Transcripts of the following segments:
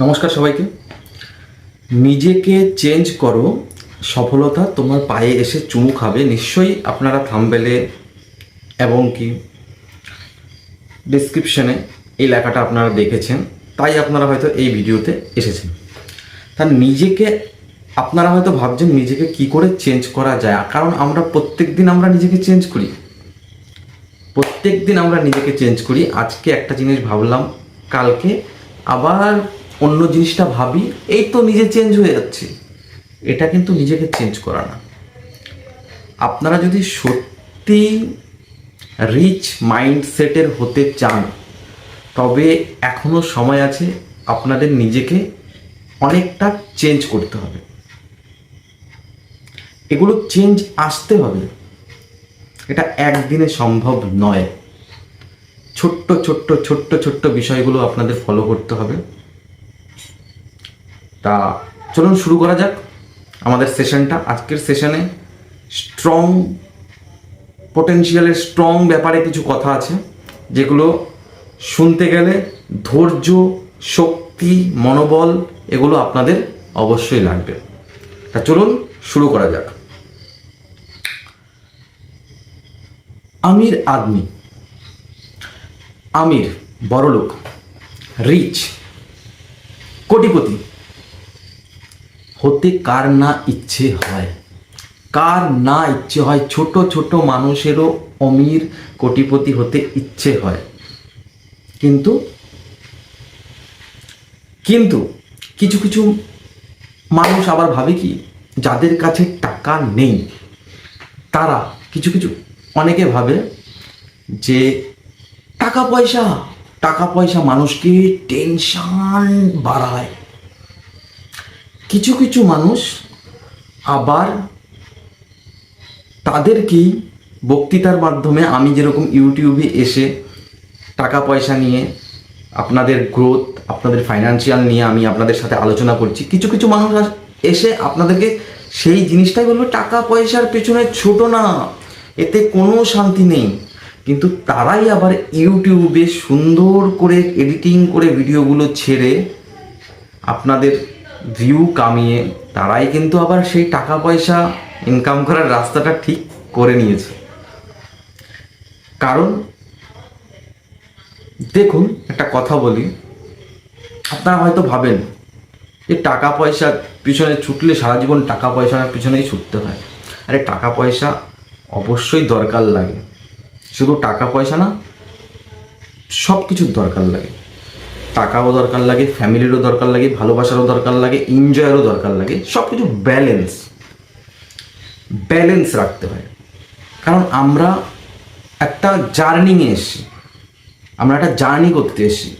নমস্কার সবাইকে। নিজেকে চেঞ্জ করো, সফলতা তোমার পায়ে এসে চুমু খাবে। নিশ্চয়ই আপনারা থামবেলে এবং কি ডিসক্রিপশনে এই লেখাটা আপনারা দেখেছেন। তাই আপনারা হয়তো এই ভিডিওতে এসেছেন। তা নিজেকে, আপনারা হয়তো ভাবছেন নিজেকে কি করে চেঞ্জ করা যায়? কারণ আমরা প্রত্যেক দিন আমরা নিজেকে চেঞ্জ করি। প্রত্যেক দিন আমরা নিজেকে চেঞ্জ করি। আজকে একটা জিনিস ভাবলাম, কালকে আবার অন্য জিনিসটা ভাবি, এই তো নিজে চেঞ্জ হয়ে যাচ্ছে। এটা কিন্তু নিজেকে চেঞ্জ করা না। আপনারা যদি সত্যি রিচ মাইন্ডসেটের হতে চান, তবে এখনও সময় আছে আপনাদের নিজেকে অনেকটা চেঞ্জ করতে হবে। এগুলো চেঞ্জ আসতে হবে। এটা একদিনে সম্ভব নয়। ছোট্ট ছোট্ট ছোট্ট ছোট্ট বিষয়গুলো আপনাদের ফলো করতে হবে। তা চলুন শুরু করা যাক আমাদের সেশনটা। আজকের সেশনে স্ট্রং পোটেনশিয়ালের স্ট্রং ব্যাপারে কিছু কথা আছে, যেগুলো শুনতে গেলে ধৈর্য, শক্তি, মনোবল এগুলো আপনাদের অবশ্যই লাগবে। তা চলুন শুরু করা যাক। আমির আদমি। আমির বড়লোক রিচ কোটিপতি। হতে কার না ইচ্ছে হয়। কার না ইচ্ছে হয়, ছোট ছোট মানুষেরও অমির কোটিপতি হতে ইচ্ছে হয়। কিন্তু কিন্তু কিছু কিছু মানুষ আবার ভাবে কি, যাদের কাছে টাকা নেই, তারা কিছু কিছু অনেকে ভাবে যে টাকা পয়সা টাকা পয়সা মানুষকে টেনশান বাড়ায়। কিছু কিছু মানুষ আবার তাদেরকেই বক্তৃতার মাধ্যমে আমি যেরকম ইউটিউবে এসে টাকা পয়সা নিয়ে আপনাদের গ্রোথ আপনাদের ফাইন্যান্সিয়াল নিয়ে আমি আপনাদের সাথে আলোচনা করছি। কিছু কিছু মানুষ এসে আপনাদেরকে সেই জিনিসটাই বলব টাকা পয়সার পেছনে ছোট না, এতে কোনো শান্তি নেই। কিন্তু তারাই আবার ইউটিউবে সুন্দর করে এডিটিং করে ভিডিওগুলো ছেড়ে আপনাদের ভিউ কামিয়ে তারাই কিন্তু আবার সেই টাকা পয়সা ইনকাম করার রাস্তাটা ঠিক করে নিয়েছে। কারণ, দেখুন, একটা কথা বলি, আপনারা হয়তো ভাবেন যে টাকা পয়সা পিছনে ছুটলে সারা জীবন টাকা পয়সার পিছনেই ছুটতে হয়। আরে টাকা পয়সা অবশ্যই দরকার লাগে। শুধু টাকা পয়সা না সব কিছুর দরকার লাগে। টাকাও দরকার লাগে, ফ্যামিলিরও দরকার লাগে, ভালোবাসারও দরকার লাগে এনজয়েরও দরকার লাগে সব কিছু ব্যালেন্স ব্যালেন্স রাখতে হয়। কারণ আমরা একটা জার্নিংয়ে এসেছি। আমরা একটা জার্নি করতে এসেছি।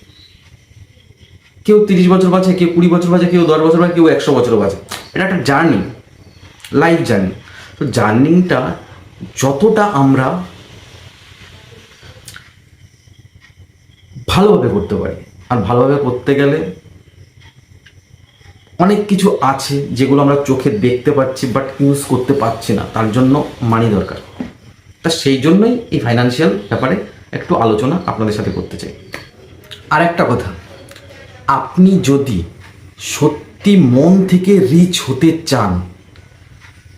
কেউ তিরিশ বছর বাঁচে, কেউ কুড়ি বছর বাঁচে, কেউ দশ বছর বাঁচে, কেউ একশো বছর বাঁচে। এটা একটা জার্নি লাইফ জার্নি তো জার্নিংটা যতটা আমরা ভালোভাবে করতে পারি আর ভালোভাবে করতে গেলে অনেক কিছু আছে যেগুলো আমরা চোখে দেখতে পাচ্ছি বাট ইউজ করতে পারছি না। তার জন্য মানি দরকার। তা সেই জন্যই এই ফাইন্যান্সিয়াল ব্যাপারে একটু আলোচনা আপনাদের সাথে করতে চাই। আর একটা কথা, আপনি যদি সত্যি মন থেকে রিচ হতে চান,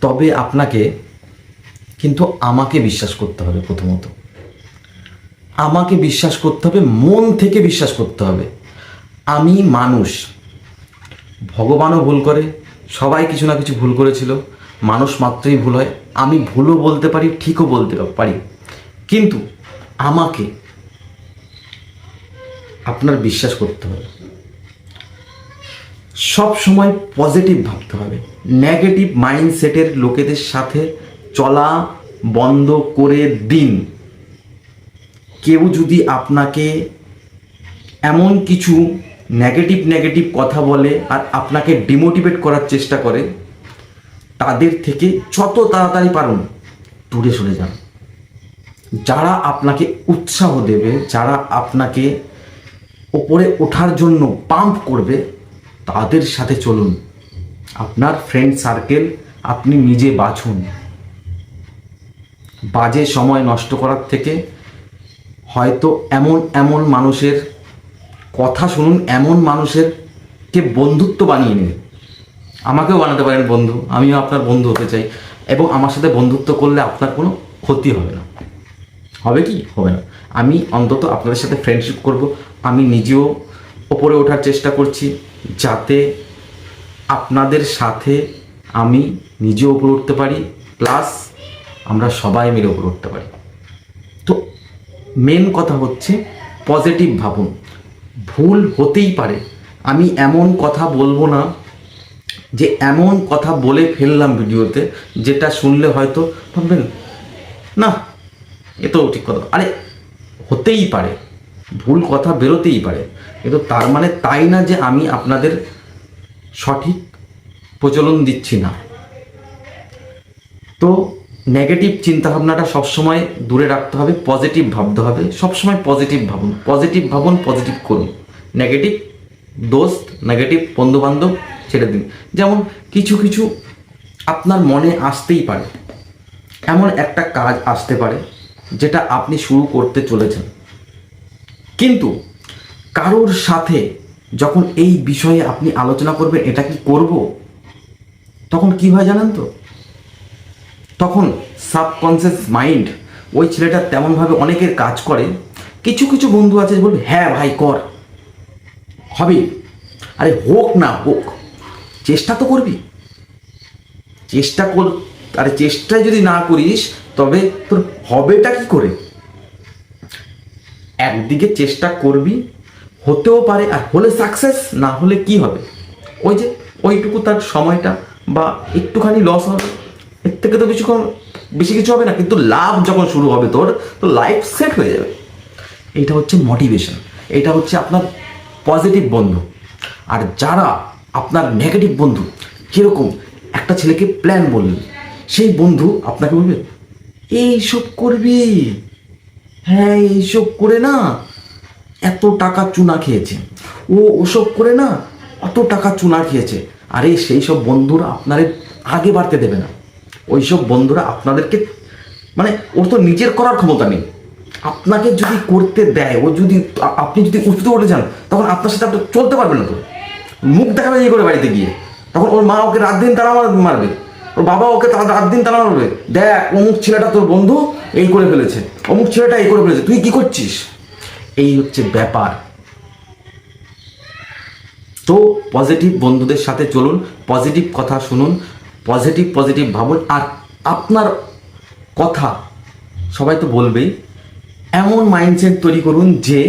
তবে আপনাকে কিন্তু আমাকে বিশ্বাস করতে হবে প্রথমত। আমাকে বিশ্বাস করতে হবে, মন থেকে বিশ্বাস করতে হবে। আমি মানুষ। ভগবানও ভুল করে, সবাই কিছু না কিছু ভুল করেছিল। মানুষ মাত্রই ভুল হয়। আমি ভুলও বলতে পারি, ঠিকও বলতে পারি। কিন্তু আমাকে আপনার বিশ্বাস করতে হবে। সব সময় পজিটিভ ভাবতে হবে। নেগেটিভ মাইন্ডসেটের লোকেদের সাথে চলা বন্ধ করে দিন। কেউ যদি আপনাকে এমন কিছু নেগেটিভ নেগেটিভ কথা বলে আর আপনাকে ডিমোটিভেট করার চেষ্টা করে, তাদের থেকে যত তাড়াতাড়ি পারুন, দূরে সরে যান। যারা আপনাকে উৎসাহ দেবে, যারা আপনাকে ওপরে ওঠার জন্য পাম্প করবে, তাদের সাথে চলুন। আপনার ফ্রেন্ড সার্কেল আপনি নিজে বাছুন। বাজে সময় নষ্ট করার থেকে হয়তো এমন এমন মানুষের কথা শুনুন, এমন মানুষের কে বন্ধুত্ব বানিয়ে নিন। আমাকেও বানাতে পারেন বন্ধু, আমিও আপনার বন্ধু হতে চাই। এবং আমার সাথে বন্ধুত্ব করলে আপনার কোনো ক্ষতি হবে না। হবে কি? হবে না। আমি অন্তত আপনাদের সাথে ফ্রেন্ডশিপ করব। আমি নিজেও ওপরে ওঠার চেষ্টা করছি যাতে আপনাদের সাথে আমি নিজেও উপরে উঠতে পারি। প্লাস আমরা সবাই মিলে উপরে উঠতে পারি। মেন কথা হচ্ছে পজিটিভ ভাবুন। ভুল হতেই পারে। আমি এমন কথা বলব না যে এমন কথা বলে ফেললাম ভিডিওতে, যেটা শুনলে হয়তো ভাববেন, না, এ তো ঠিক কথা। আরে, হতেই পারে। ভুল কথা বেরোতেই পারে। কিন্তু তার মানে তাই না যে আমি আপনাদের সঠিক প্রচলন দিচ্ছি না? তো নেগেটিভ চিন্তা চিন্তাভাবনাটা সবসময় দূরে রাখতে হবে, পজিটিভ ভাবতে হবে, সবসময় পজিটিভ ভাবুন পজিটিভ ভাবুন, পজিটিভ করুন। নেগেটিভ দোস্ত, নেগেটিভ বন্ধুবান্ধব, ছেড়ে দিন। যেমন কিছু কিছু আপনার মনে আসতেই পারে, এমন একটা কাজ আসতে পারে যেটা আপনি শুরু করতে চলেছেন। কিন্তু কারোর সাথে যখন এই বিষয়ে আপনি আলোচনা করবেন, এটা কি করব? তখন কি হয় জানেন তো? তখন সাবকনসিয়াস মাইন্ড ওই ছেলেটা তেমনভাবে অনেকের কাজ করে। কিছু কিছু বন্ধু আছে বলবে হ্যাঁ ভাই, কর। হবে। আরে হোক না হোক, চেষ্টা তো করবি। চেষ্টা কর, আরে চেষ্টাই যদি না করিস, তবে তোর হবেটা কি করে? একদিকে চেষ্টা করবি, হতেও পারে, আর হলে সাকসেস না হলে কি হবে? ওই যে, ওইটুকু তার সময়টা, বা একটুখানি লস হবে। এর থেকে তো কিছু কম- বেশি কিছু হবে না, কিন্তু লাভ যখন শুরু হবে তোর, তো লাইফ সেট হয়ে যাবে। এইটা হচ্ছে মোটিভেশন এটা হচ্ছে আপনার পজিটিভ বন্ধু। আর যারা আপনার নেগেটিভ বন্ধু কীরকম একটা ছেলেকে প্ল্যান বললেন, সেই বন্ধু আপনাকে বলবে, এইসব করবি? হ্যাঁ এইসব করে না, এত টাকা চুনা খেয়েছে। ও ওসব করে না, অত টাকা চুনা খেয়েছে। আরে, সেই সব বন্ধুরা আপনারে আগে বাড়তে দেবে না। ওই সব বন্ধুরা আপনাদেরকে মানে ওর তো নিজের করার ক্ষমতা নেই। আপনাকে যদি করতে দেয়, ও যদি আপনি যদি উঠতে উঠে যান তখন আপনার সাথে আপনি চলতে পারবেন না তো। মুখ দেখাবে ইয়ে করে বাড়িতে গিয়ে। তখন ওর মা ওকে রাত দিন তারা মারবে। ওর বাবা ওকে রাত দিন তারা মারবে। দেখ, অমুক ছেলেটা তোর বন্ধু, এই করে ফেলেছে। অমুক ছেলেটা এই করে ফেলেছে। তুই কি করছিস? এই হচ্ছে ব্যাপার। তো পজিটিভ বন্ধুদের সাথে চলুন পজিটিভ কথা শুনুন পজিটিভ পজিটিভ ভাবুন। আর আপনার কথা সবাই তো বলবেই, এমন মাইন্ডসেট তৈরি করুন যে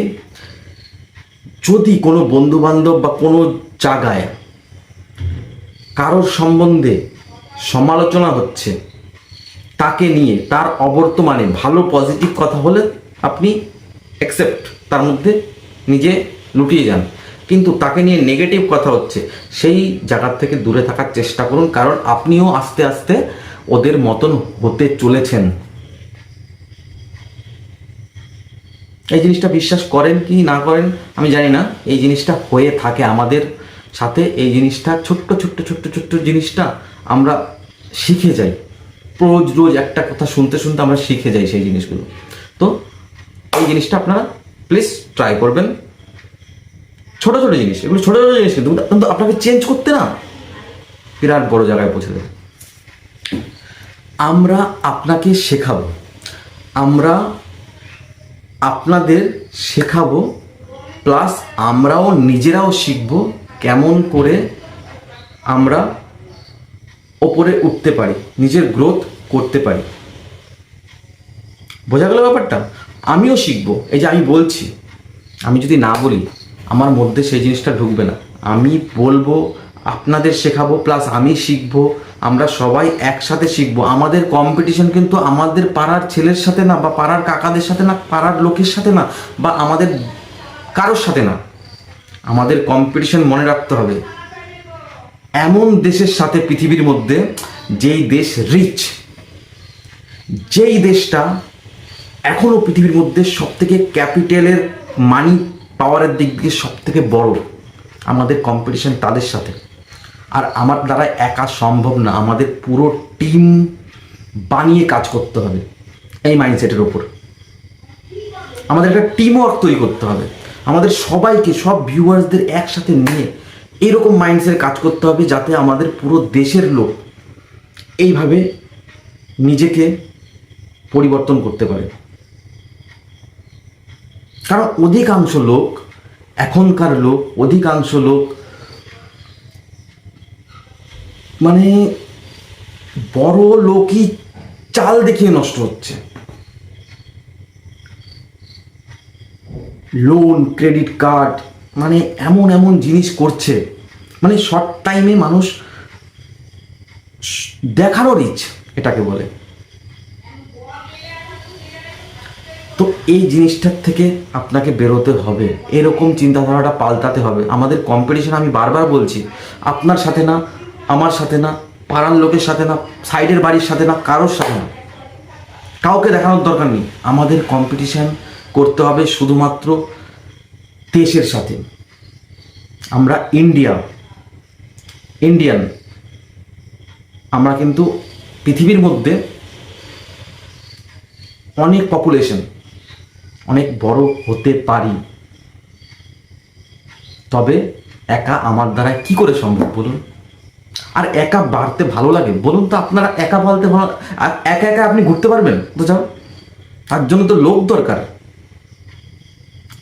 যদি কোনো বন্ধু বান্ধব বা কোনো জায়গায় কারোর সম্বন্ধে সমালোচনা হচ্ছে, তাকে নিয়ে তার অবর্তমানে ভালো পজিটিভ কথা হলে আপনি অ্যাকসেপ্ট তার মধ্যে নিজে লুটিয়ে যান। কিন্তু তাকে নিয়ে নেগেটিভ কথা হচ্ছে। সেই জায়গার থেকে দূরে থাকার চেষ্টা করুন, কারণ আপনিও আস্তে আস্তে ওদের মতন হতে চলেছেন। এই জিনিসটা বিশ্বাস করেন কি না করেন, আমি জানি না। এই জিনিসটা হয়ে থাকে আমাদের সাথে। এই জিনিসটা ছোট্ট ছোট্ট ছোট্ট ছোট্ট জিনিসটা আমরা শিখে যাই। রোজ রোজ একটা কথা শুনতে শুনতে আমরা শিখে যাই সেই জিনিসগুলো। তো এই জিনিসটা আপনারা প্লিজ ট্রাই করবেন। ছোট ছোট জিনিস, এগুলো ছোট ছোট জিনিস কিন্তু কিন্তু আপনাকে চেঞ্জ করতে না। বিরাট বড় জায়গায় পৌঁছে দেবে। আমরা আপনাকে শেখাবো। আমরা আপনাদের শেখাবো প্লাস আমরাও নিজেরাও শিখব কেমন করে আমরা ওপরে উঠতে পারি, নিজের গ্রোথ করতে পারি। বোঝা গেল ব্যাপারটা? আমিও শিখব। এই যে আমি বলছি, আমি যদি না বলি আমার মধ্যে সেই জিনিসটা ঢুকবে না। আমি বলব, আপনাদের শেখাবো প্লাস আমি শিখব, আমরা সবাই একসাথে শিখব। আমাদের কম্পিটিশন কিন্তু আমাদের পাড়ার ছেলের সাথে না, বা পাড়ার কাকাদের সাথে না, পাড়ার লোকের সাথে না, বা আমাদের কারোর সাথে না। আমাদের কম্পিটিশন মনে রাখতে হবে। এমন দেশের সাথে পৃথিবীর মধ্যে যেই দেশ রিচ যেই দেশটা এখনও পৃথিবীর মধ্যে সব থেকে ক্যাপিটালের মানি পাওয়ারের দিক দিয়ে সব থেকে বড় আমাদের কম্পিটিশন তাদের সাথে। আর আমার দ্বারা একা সম্ভব না, আমাদের পুরো টিম বানিয়ে কাজ করতে হবে এই মাইন্ডসেটের ওপর আমাদের একটা টিম ওয়ার্ক তৈরি করতে হবে। আমাদের সবাইকে, সব ভিউয়ার্সদের একসাথে নিয়ে এরকম মাইন্ডসেট কাজ করতে হবে যাতে আমাদের পুরো দেশের লোক এইভাবে নিজেকে পরিবর্তন করতে পারে। কারণ অধিকাংশ লোক, এখনকার লোক, অধিকাংশ লোক মানে বড় লোকই চাল দেখিয়ে নষ্ট হচ্ছে। লোন ক্রেডিট কার্ড মানে এমন এমন জিনিস করছে। মানে শর্ট টাইমে মানুষ দেখারও রিচ এটাকে বলে। তো এই জিনিসটার থেকে আপনাকে বেরোতে হবে। এরকম চিন্তাধারাটা পাল্টাতে হবে। আমাদের কম্পিটিশন আমি বারবার বলছি, আপনার সাথে না, আমার সাথে না, পাড়ার লোকের সাথে না সাইডের বাড়ির সাথে না, কারোর সাথে না। কাউকে দেখানোর দরকার নেই। আমাদের কম্পিটিশন করতে হবে শুধুমাত্র দেশের সাথে। আমরা ইন্ডিয়া ইন্ডিয়ান আমরা কিন্তু পৃথিবীর মধ্যে অনেক পপুলেশন অনেক বড় হতে পারি। তবে একা আমার দ্বারা কি করে সম্ভব বলুন? আর একা বাড়তে ভালো লাগে? বলুন তো আপনারা একা বাড়তে ভালো আর একা একা আপনি ঘুরতে পারবেন? তো যাও তার জন্য তো লোক দরকার।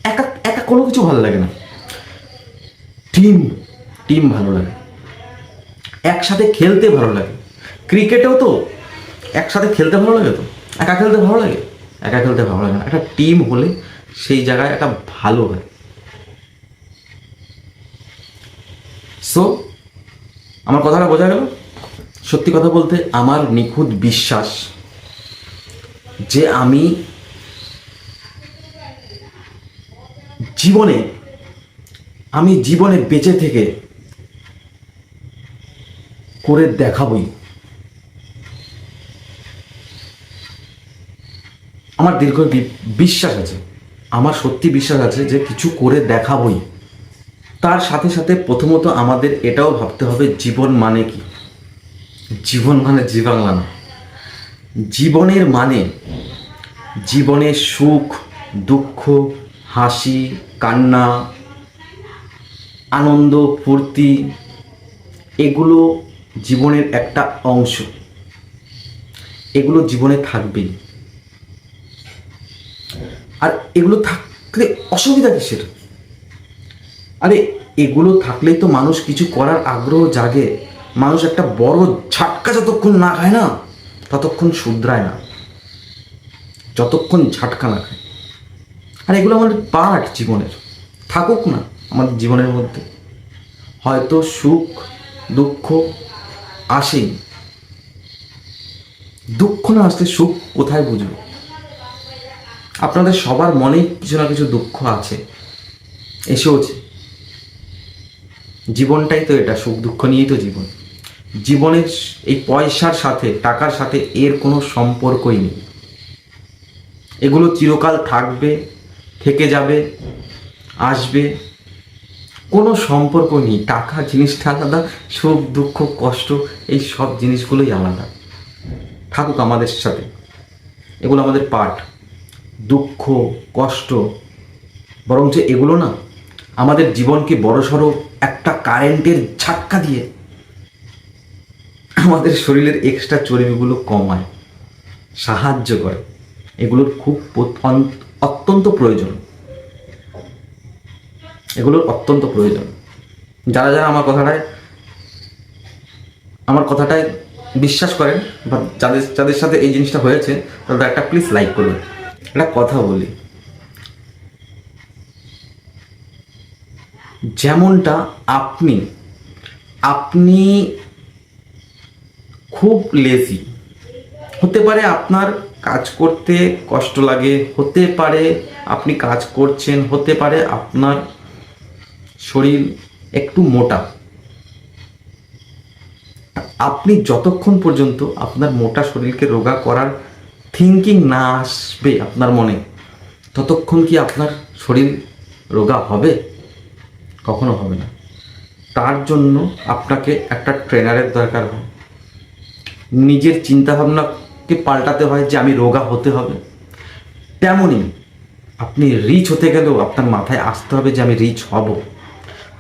একা একা কোনো কিছু ভালো লাগে না। টিম টিম ভালো লাগে। একসাথে খেলতে ভালো লাগে। ক্রিকেটেও তো একসাথে খেলতে ভালো লাগে তো? একা খেলতে ভালো লাগে? একা খেলতে ভালো লাগে না। একটা টিম হলে সেই জায়গায় একটা ভালো হয়। সো আমার কথাটা বোঝা গেল? সত্যি কথা বলতে আমার নিখুঁত বিশ্বাস যে আমি জীবনে আমি জীবনে বেঁচে থেকে করে দেখাবই। আমার দীর্ঘ বিশ্বাস আছে, আমার সত্যি বিশ্বাস আছে যে কিছু করে দেখাবই। তার সাথে সাথে প্রথমত আমাদের এটাও ভাবতে হবে, জীবন মানে কি? জীবন মানে জি বাংলা না। জীবনের মানে জীবনের সুখ, দুঃখ, হাসি, কান্না, আনন্দ, ফুর্তি, এগুলো জীবনের একটা অংশ। এগুলো জীবনে থাকবেই। আর এগুলো থাকলে অসুবিধা কিসের? আরে, এগুলো থাকলেই তো মানুষ কিছু করার আগ্রহ জাগে। মানুষ একটা বড় ঝাটকা যতক্ষণ না খায় না, ততক্ষণ শুধরায় না। যতক্ষণ ঝাটকা না খায়। আর এগুলো আমাদের পার্ট জীবনের। থাকুক না আমাদের জীবনের মধ্যে। হয়তো সুখ, দুঃখ আসেই। দুঃখ না আসলে সুখ কোথায় বুঝব? আপনাদের সবার মনেই কিছু না কিছু দুঃখ আছে। এসেওছে। জীবনটাই তো এটা, সুখ দুঃখ নিয়েই তো জীবন। জীবনের এই পয়সার সাথে, টাকার সাথে এর কোনো সম্পর্কই নেই। এগুলো চিরকাল থাকবে, থেকে যাবে, আসবে। কোনো সম্পর্ক নেই, টাকা, জিনিসটা আলাদা, সুখ, দুঃখ, কষ্ট, এই সব জিনিসগুলোই আলাদা। থাকুক আমাদের সাথে। এগুলো আমাদের পাঠ দুঃখ, কষ্ট, বরঞ্চ এগুলো না আমাদের জীবনকে বড়সড় একটা কারেন্টের ঝাটকা দিয়ে আমাদের শরীরের এক্সট্রা চর্বিগুলো কমায়, সাহায্য করে। এগুলোর খুব অত্যন্ত প্রয়োজন। এগুলোর অত্যন্ত প্রয়োজন। যারা যারা আমার কথাটায় আমার কথাটায় বিশ্বাস করেন বা যাদের যাদের সাথে এই জিনিসটা হয়েছে, তাদের একটা প্লিজ লাইক করবেন। একটা কথা বলি। যেমনটা আপনি আপনি খুব লেজি হতে পারে আপনার কাজ করতে কষ্ট লাগে, হতে পারে আপনি কাজ করছেন, হতে পারে আপনার শরীর একটু মোটা। আপনি যতক্ষণ পর্যন্ত আপনার মোটা শরীরকে রোগা করার থিঙ্কিং না আসবে আপনার মনে, ততক্ষণ কি আপনার শরীর রোগা হবে? কখনো হবে না। তার জন্য আপনাকে একটা ট্রেনারের দরকার হয়। নিজের চিন্তাভাবনাকে পাল্টাতে হয় যে আমি রোগা হতে হবে। তেমনই আপনি রিচ হতে গেলেও আপনার মাথায় আসতে হবে যে আমি রিচ হব।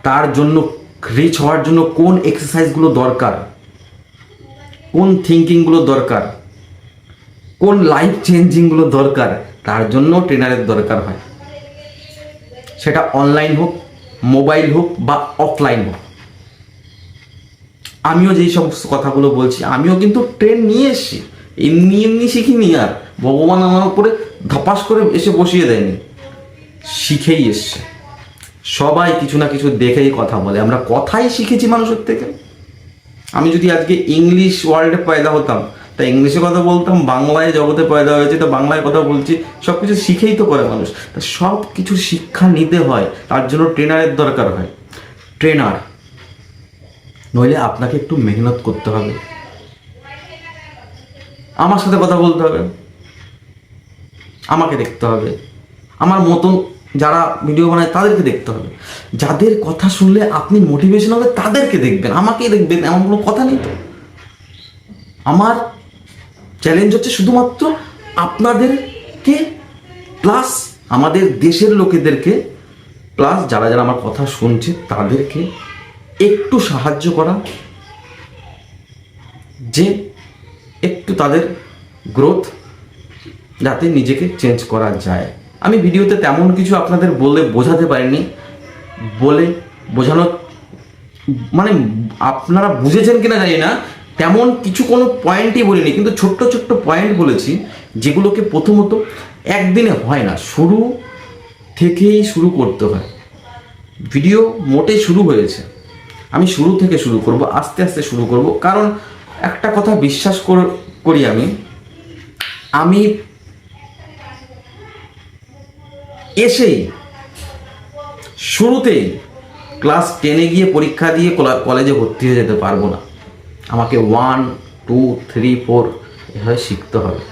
তার জন্য রিচ হওয়ার জন্য কোন এক্সারসাইজগুলো দরকার? কোন থিঙ্কিংগুলো দরকার? কোন লাইফ চেঞ্জিংগুলো দরকার, তার জন্য ট্রেনারের দরকার হয়। সেটা অনলাইন হোক মোবাইল হোক বা অফলাইন হোক। আমিও যেই সমস্ত কথাগুলো বলছি, আমিও কিন্তু ট্রেন নিয়ে এসেছি। এমনি এমনি শিখিনি আর। ভগবান আমার উপরে ধপাস করে এসে বসিয়ে দেয়নি। শিখেই এসছে। সবাই কিছু না কিছু দেখেই কথা বলে। আমরা কথাই শিখেছি মানুষের থেকে। আমি যদি আজকে ইংলিশ ওয়ার্ল্ডে পয়দা হতাম তা ইংলিশে কথা বলতাম, বাংলায় জগতে পয়দা হয়েছে, তো বাংলায় কথা বলছি সব কিছু শিখেই তো করে মানুষ। তা সব কিছু শিক্ষা নিতে হয়, তার জন্য ট্রেনারের দরকার হয়। ট্রেনার। নইলে আপনাকে একটু মেহনত করতে হবে। আমার সাথে কথা বলতে হবে। আমাকে দেখতে হবে। আমার মতন যারা ভিডিও বানায়, তাদেরকে দেখতে হবে। যাদের কথা শুনলে আপনি মোটিভেশন হবে, তাদেরকে দেখবেন। আমাকেই দেখবেন, এমন কোনো কথা নেই তো। আমার চ্যালেঞ্জ হচ্ছে শুধুমাত্র আপনাদেরকে প্লাস আমাদের দেশের লোকেদেরকে প্লাস যারা যারা আমার কথা শুনছে তাদেরকে একটু সাহায্য করা যে একটু তাদের গ্রোথ যাতে নিজেকে চেঞ্জ করা যায়। আমি ভিডিওতে তেমন কিছু আপনাদের বলে বোঝাতে পারিনি। বলে বোঝানো মানে আপনারা বুঝেছেন কিনা জানি না। তেমন কিছু কোনো পয়েন্টই বলিনি, কিন্তু ছোট্ট ছোট্ট পয়েন্ট বলেছি, যেগুলোকে প্রথমত একদিনে হয় না, শুরু থেকেই শুরু করতে হয়। ভিডিও মোটে শুরু হয়েছে। আমি শুরু থেকে শুরু করব, আস্তে আস্তে শুরু করব, কারণ একটা কথা বিশ্বাস কর- আমি আমি এসেই শুরুতেই ক্লাস টেনে গিয়ে পরীক্ষা দিয়ে কলা- কলেজে ভর্তি হয়ে যেতে পারব না। আমাকে ওয়ান টু থ্রি ফোর এভাবে শিখতে হবে।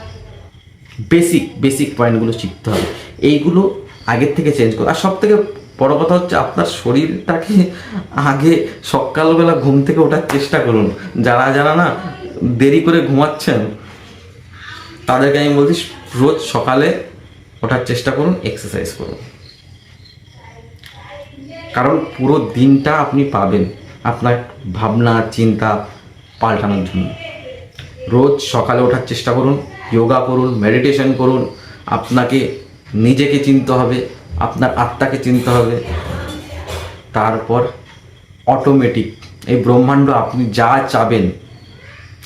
বেসিক বেসিক পয়েন্টগুলো শিখতে হবে। এইগুলো আগের থেকে চেঞ্জ করো। আর সব থেকে বড় কথা হচ্ছে আপনার শরীরটাকে আগে সকালবেলা ঘুম থেকে ওঠার চেষ্টা করুন। যারা যারা না দেরি করে ঘুমাচ্ছেন, তাদেরকে আমি বলছি রোজ সকালে ওঠার চেষ্টা করুন এক্সারসাইজ করুন। কারণ পুরো দিনটা আপনি পাবেন। আপনার ভাবনা, চিন্তা পাল্টানোর জন্য। রোজ সকালে ওঠার চেষ্টা করুন যোগা করুন মেডিটেশন করুন। আপনাকে নিজেকে চিনতে হবে, আপনার আত্মাকে চিনতে হবে। তারপর অটোমেটিক এই ব্রহ্মাণ্ড আপনি যা চাবেন,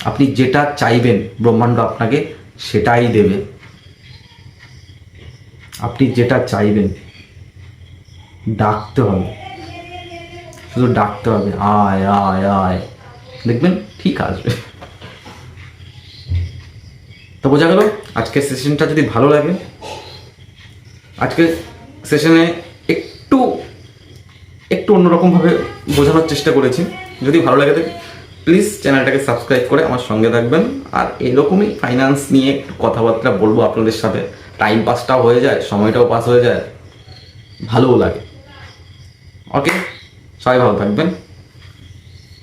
আপনি যেটা চাইবেন, ব্রহ্মাণ্ড আপনাকে সেটাই দেবে। আপনি যেটা চাইবেন, ডাকতে হবে। শুধু ডাকতে হবে, আয় আয় আয়। দেখবেন ঠিক আসবে। তো বোঝা গেল আজকের সেশনটা যদি ভালো লাগে আজকের সেশনে একটু একটু অন্যরকমভাবে বোঝানোর চেষ্টা করেছি। যদি ভালো লাগে থাকে প্লিজ চ্যানেলটাকে সাবস্ক্রাইব করে আমার সঙ্গে থাকবেন। আর এরকমই ফাইন্যান্স নিয়ে একটু কথাবার্তা বলব আপনাদের সাথে। টাইম পাসটাও হয়ে যায়, সময়টাও পাস হয়ে যায়, ভালোও লাগে। ওকে সবাই ভালো থাকবেন।